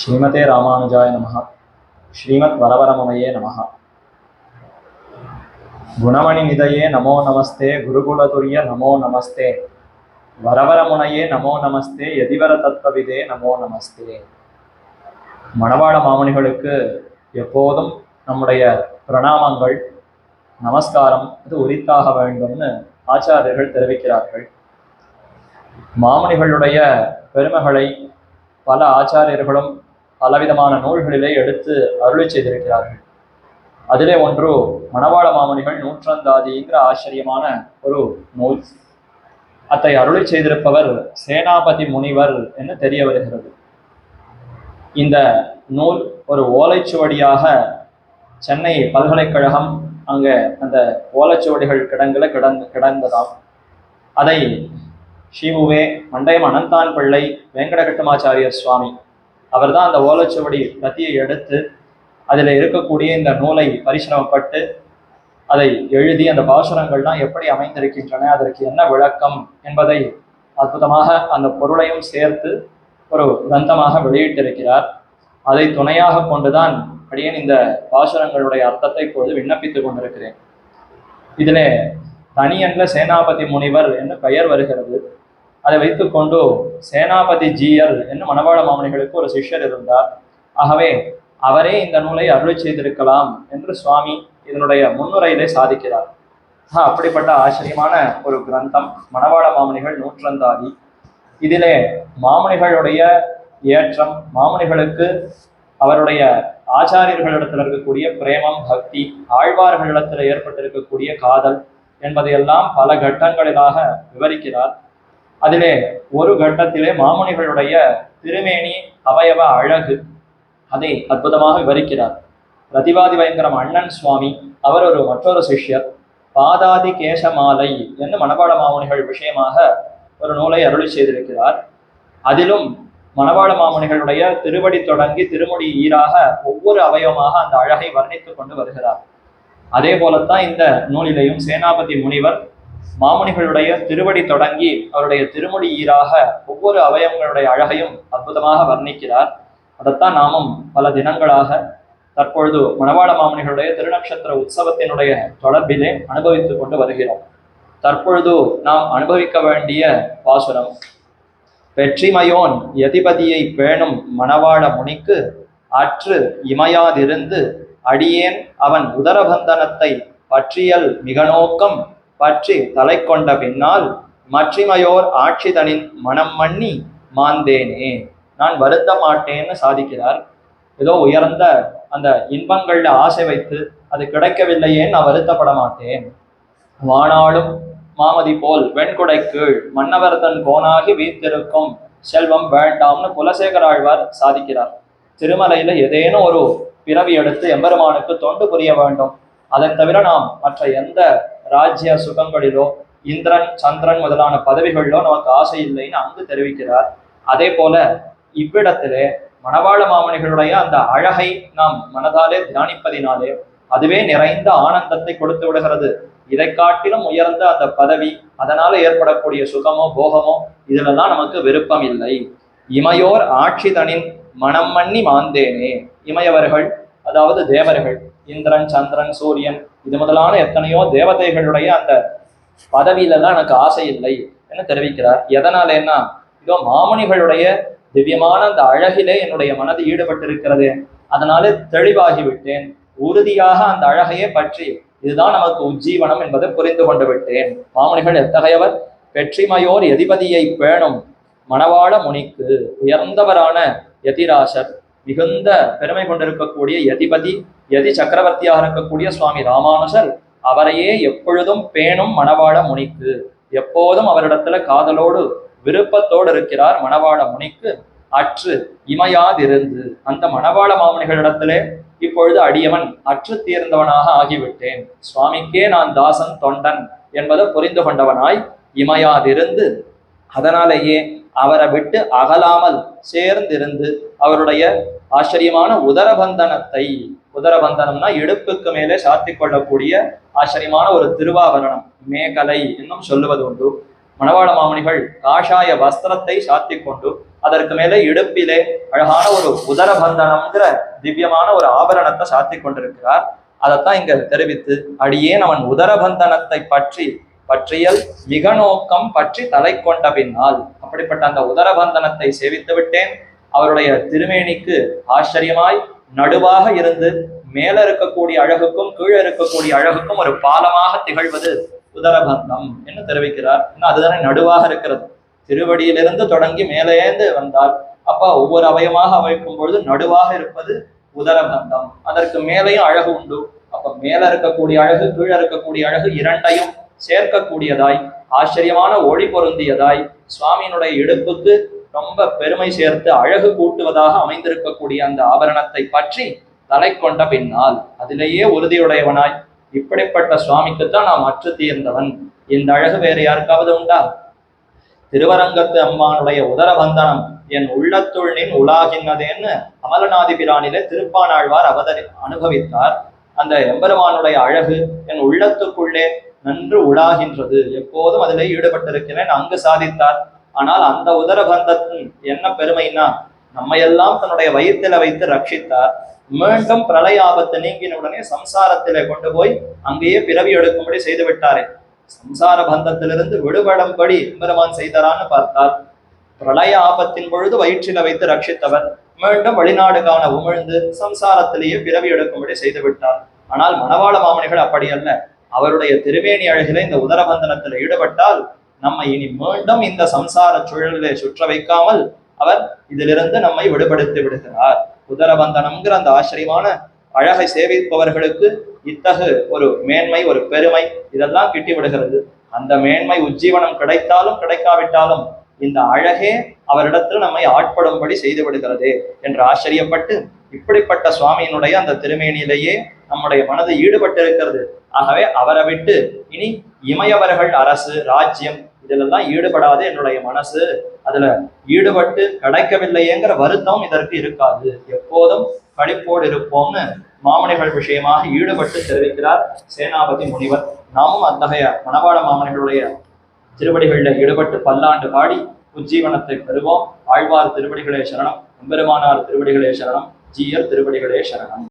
ஸ்ரீமதே ராமானுஜாய நமः ஸ்ரீமத் வரவரமமையே நமः குணமணி நிதையே நமோ நமஸ்தே குருகுலதுரிய நமோ நமஸ்தே. வரவரமுனையே நமோ நமஸ்தே எதிவர தத்பவிதே நமோ நமஸ்தே. மணவாள மாமணிகளுக்கு எப்போதும் நம்முடைய பிரணாமங்கள் நமஸ்காரம் அது உரித்தாக வேண்டும்னு ஆச்சாரியர்கள் தெரிவிக்கிறார்கள். மாமணிகளுடைய பெருமைகளை பல ஆச்சாரியர்களும் பலவிதமான நூல்களிலே எடுத்து அருளி செய்திருக்கிறார்கள். அதிலே ஒன்று மணவாள மாமணிகள் நூற்றந்தாதிங்கிற ஆச்சரியமான ஒரு நூல். அத்தை அருளை செய்திருப்பவர் சேனாபதி முனிவர் என்று தெரிய வருகிறது. இந்த நூல் ஒரு ஓலைச்சுவடியாக சென்னை பல்கலைக்கழகம் அங்கே அந்த ஓலைச்சுவடிகள் கிடங்குல கிடந்து கிடந்ததாம் அதை ஸ்ரீமுவே மண்டயம் அனந்தான் பிள்ளை வெங்கடகட்டமாச்சாரியர் சுவாமி அவர்தான் அந்த ஓலைச்சுவடி பிரதியை எடுத்து அதில் இருக்கக்கூடிய இந்த நூலை பரிசிரமப்பட்டு அதை எழுதி அந்த பாசுரங்கள்லாம் எப்படி அமைந்திருக்கின்றன அதற்கு என்ன விளக்கம் என்பதை அற்புதமாக அந்த பொருளையும் சேர்த்து ஒரு கிரந்தமாக வெளியிட்டிருக்கிறார். அதை துணையாக கொண்டுதான் அடியேன் இந்த பாசுரங்களுடைய அர்த்தத்தை இப்பொழுது விண்ணப்பித்துக் கொண்டிருக்கிறேன். இதிலே தனியன்ல சேனாபதி முனிவர் என்று பெயர் வருகிறது. அதை வைத்துக்கொண்டு சேனாபதி ஜிஎல் என்னும் மணவாள மாமனிகளுக்கு ஒரு சிஷ்யர் இருந்தார். ஆகவே அவரே இந்த நூலை அருளை செய்திருக்கலாம் என்று சுவாமி இதனுடைய முன்னுரையிலே சாதிக்கிறார். ஆஹ், அப்படிப்பட்ட ஆச்சரியமான ஒரு கிரந்தம் மணவாள மாமனிகள் நூற்றந்தாதி. இதிலே மாமனிகளுடைய ஏற்றம் மாமனிகளுக்கு அவருடைய ஆச்சாரியர்களிடத்தில் இருக்கக்கூடிய பிரேமம் பக்தி ஆழ்வார்களிடத்தில் ஏற்பட்டிருக்கக்கூடிய காதல் என்பதையெல்லாம் பல கட்டங்களிலாக விவரிக்கிறார். அதிலே ஒரு கட்டத்திலே மாமுனிகளுடைய திருமேனி அவயவ அழகு அதை அற்புதமாக விவரிக்கிறார். பிரதிவாதி பயங்கரம் அண்ணன் சுவாமி அவர் ஒரு மற்றொரு சிஷ்யர் பாதாதி கேசமாலை என்று மணவாள மாமுனிகள் விஷயமாக ஒரு நூலை அருளி செய்திருக்கிறார். அதிலும் மணவாள மாமுனிகளுடைய திருவடி தொடங்கி திருமுடி ஈராக ஒவ்வொரு அவயவமாக அந்த அழகை வர்ணித்துக் கொண்டு வருகிறார். அதே போலத்தான் இந்த நூலிலையும் சேனாபதி முனிவர் மாமுனிகளுடைய திருவடி தொடங்கி அவருடைய திருமொழி ஈராக ஒவ்வொரு அவயவங்களுடைய அழகையும் அற்புதமாக வர்ணிக்கிறார். அதைத்தான் நாமும் பல தினங்களாக தற்பொழுது மணவாள மாமுனிகளுடைய திருநக்ஷத்திர உற்சவத்தினுடைய தொடர்பிலே அனுபவித்துக் கொண்டு வருகிறோம். தற்பொழுது நாம் அனுபவிக்க வேண்டிய பாசுரம் வெற்றிமையோன் எதிபதியை பேணும் மணவாள முனிக்கு அற்று இமையாதிருந்து அடியேன் அவன் உதரபந்தனத்தை பற்றியல் மிக நோக்கம் பற்றி தலை கொண்ட பின்னால் மற்றிமையோர் ஆட்சிதனின் மனம் மண்ணி மாந்தேனே. நான் வருந்த மாட்டேன்னு சாதிக்கிறார். ஏதோ உயர்ந்த அந்த இன்பங்கள்ல ஆசை வைத்து அது கிடைக்கவில்லையே நான் வருத்தப்பட மாட்டேன். வானாலும் மாமதி போல் வெண்குடை கீழ் மன்னவர்தன் கோனாகி வீத்திருக்கும் செல்வம் வேண்டாம்னு குலசேகர ஆழ்வார் சாதிக்கிறார். திருமலையில ஏதேனும் ஒரு பிறவி எடுத்து எம்பெருமானுக்கு தொண்டு புரிய வேண்டும். அதை தவிர நாம் மற்ற எந்த ராஜ்ய சுகங்களிலோ இந்திரன் சந்திரன் முதலான பதவிகளிலோ நமக்கு ஆசை இல்லைன்னு அங்கு தெரிவிக்கிறார். அதே போல இவ்விடத்திலே மணவாள மாமனிகளுடைய அந்த அழகை நாம் மனதாலே தியானிப்பதினாலே அதுவே நிறைந்த ஆனந்தத்தை கொடுத்து விடுகிறது. இதை காட்டிலும் உயர்ந்த அந்த பதவி அதனால ஏற்படக்கூடிய சுகமோ போகமோ இதுலலாம் நமக்கு விருப்பம் இல்லை இமையோர் ஆட்சிதனின் மனம் மண்ணி மாந்தேனே. இமையவர்கள் அதாவது தேவர்கள் இந்திரன் சந்திரன் சூரியன் இது முதலான எத்தனையோ தேவதைகளுடைய அந்த பதவியிலலாம் எனக்கு ஆசை இல்லை என தெரிவிக்கிறார். எதனாலேன்னா இதோ மாமுனிகளுடைய திவ்யமான அந்த அழகிலே என்னுடைய மனது ஈடுபட்டிருக்கிறது. அதனாலே தெளிவாகிவிட்டேன். உறுதியாக அந்த அழகையே பற்றி இதுதான் நமக்கு உஜ்ஜீவனம் என்பதை புரிந்து கொண்டு விட்டேன். மாமுனிகள் எத்தகையவர்? வெற்றிமையோர் எதிபதியை பேணும் மணவாள முனிக்கு உயர்ந்தவரான எதிராசர் மிகுந்த பெருமை கொண்டிருக்கக்கூடிய யதிபதி யதி சக்கரவர்த்தியாக இருக்கக்கூடிய சுவாமி ராமானுஜர் அவரையே எப்பொழுதும் பேணும் மணவாள முனிக்கு. எப்போதும் அவரிடத்துல காதலோடு விருப்பத்தோடு இருக்கிறார் மணவாள முனிக்கு. அற்று இமையாதிருந்து அந்த மணவாள மாமுனிகளிடத்திலே இப்பொழுது அடியவன் அற்று தீர்ந்தவனாக ஆகிவிட்டேன். சுவாமிக்கே நான் தாசன் தொண்டன் என்பதை புரிந்து கொண்டவனாய் இமையாதிருந்து அதனாலேயே அவரை விட்டு அகலாமல் சேர்ந்திருந்து அவருடைய ஆச்சரியமான உதரபந்தனத்தை உதரபந்தனம்னா இடுப்புக்கு மேலே சாத்தி கொள்ளக்கூடிய ஆச்சரியமான ஒரு திருவாபரணம் மேகலை என்னும் சொல்லுவது உண்டு. மணவாள மாமணிகள் காஷாய வஸ்திரத்தை சாத்தி கொண்டு அதற்கு மேலே இடுப்பிலே அழகான ஒரு உதரபந்தனம்ங்கிற திவ்யமான ஒரு ஆபரணத்தை சாத்தி கொண்டிருக்கிறார். அதைத்தான் இங்க தெரிவித்து அடியேன் அவன் உதரபந்தனத்தை பற்றி பற்றியல் மிக நோக்கம் பற்றி தலை கொண்ட பின்னால் அப்படிப்பட்ட அந்த உதரபந்தனத்தை சேவித்து விட்டேன். அவருடைய திருமேனிக்கு ஆச்சரியமாய் நடுவாக இருந்து மேல இருக்கக்கூடிய அழகுக்கும் கீழே இருக்கக்கூடிய அழகுக்கும் ஒரு பாலமாக திகழ்வது உதரபந்தம் என்று தெரிவிக்கிறார். இன்னும் அதுதானே நடுவாக இருக்கிறது. திருவடியிலிருந்து தொடங்கி மேலேந்து வந்தால் அப்ப ஒவ்வொரு அவயமாக அமைக்கும் பொழுது நடுவாக இருப்பது உதரபந்தம். அதற்கு மேலேயும் அழகு உண்டு. அப்ப மேல இருக்கக்கூடிய அழகு கீழே இருக்கக்கூடிய அழகு இரண்டையும் சேர்க்கக்கூடியதாய் ஆச்சரியமான ஒளி பொருந்தியதாய் சுவாமியினுடைய இடுப்புக்கு ரொம்ப பெருமை சேர்த்து அழகு கூட்டுவதாக அமைந்திருக்கக்கூடிய அந்த ஆபரணத்தை பற்றி தலை கொண்ட பின்னால் அதிலேயே உறுதியுடையவனாய் இப்படிப்பட்ட சுவாமிக்குத்தான் நாம் அற்று தீர்ந்தவன். இந்த அழகு வேறு யாருக்காவது உண்டா? திருவரங்கத்து அம்மானுடைய உதரபந்தனம் என் உள்ளத்துள் நின் உலாகின்னதேன்னு அமலநாதி பிரானிலே திருப்பானாழ்வார் அவதரி அனுபவித்தார். அந்த எம்பெருமானுடைய அழகு என் உள்ளத்துக்குள்ளே நன்று உலாகின்றது. எப்போதும் அதிலே ஈடுபட்டிருக்கிறேன். அங்கு சாதித்தார். ஆனால் அந்த உதரபந்தத்தின் என்ன பெருமைனா எல்லாம் தன்னுடைய வயிற்றில வைத்து ரட்சித்தார். மீண்டும் பிரளய ஆபத்து நீங்கின உடனே சம்சாரத்திலே கொண்டு போய் அங்கேயே பிறவி எடுக்கும்படி செய்து விட்டாரே. சம்சார பந்தத்திலிருந்து விடுபடும்படி பெருமான் செய்தாரான்னு பார்த்தால் பிரளய ஆபத்தின் பொழுது வயிற்றில வைத்து ரட்சித்தவர் மீண்டும் வெளிநாடு காண உமிழ்ந்து சம்சாரத்திலேயே பிறவி எடுக்கும்படி செய்து விட்டார். ஆனால் மணவாள மாமனிகள் அப்படி அல்ல. அவருடைய திருமேனி அழகில இந்த உதரபந்தனத்தில் ஈடுபட்டால் நம்மை இனி மீண்டும் இந்த சம்சார சூழலை சுற்ற வைக்காமல் அவர் இதிலிருந்து நம்மை விடுபடுத்தி விடுகிறார். உதரபந்தனம்ங்கிற அந்த ஆச்சரியமான அழகை சேவிப்பவர்களுக்கு இத்தகு ஒரு மேன்மை ஒரு பெருமை இதெல்லாம் கிட்டி விடுகிறது. அந்த மேன்மை உஜ்ஜீவனம் கிடைத்தாலும் கிடைக்காவிட்டாலும் இந்த அழகே அவரிடத்தில் நம்மை ஆட்படும்படி செய்து விடுகிறது என்று ஆச்சரியப்பட்டு இப்படிப்பட்ட சுவாமியினுடைய அந்த திருமேனியிலேயே நம்முடைய மனது ஈடுபட்டிருக்கிறது. ஆகவே அவரை விட்டு இனி இமயவர்கள் அரசு ராஜ்யம் இதிலெல்லாம் ஈடுபடாது என்னுடைய மனசு. அதுல ஈடுபட்டு கிடைக்கவில்லையேங்கிற வருத்தம் இதற்கு இருக்காது. எப்போதும் கழிப்போடு இருப்போம்னு மாமனிகள் விஷயமாக ஈடுபட்டு தெரிவிக்கிறார் சேனாபதி முனிவர். நாமும் அத்தகைய மணவாள மாமனிகளுடைய திருவடிகளில் ஈடுபட்டு பல்லாண்டு பாடி உஜ்ஜீவனத்தை பெறுவோம். ஆழ்வார் திருவடிகளே சரணம். எம்பெருமானார் திருவடிகளே சரணம். ஜீயர் திருவடிகளே சரணம்.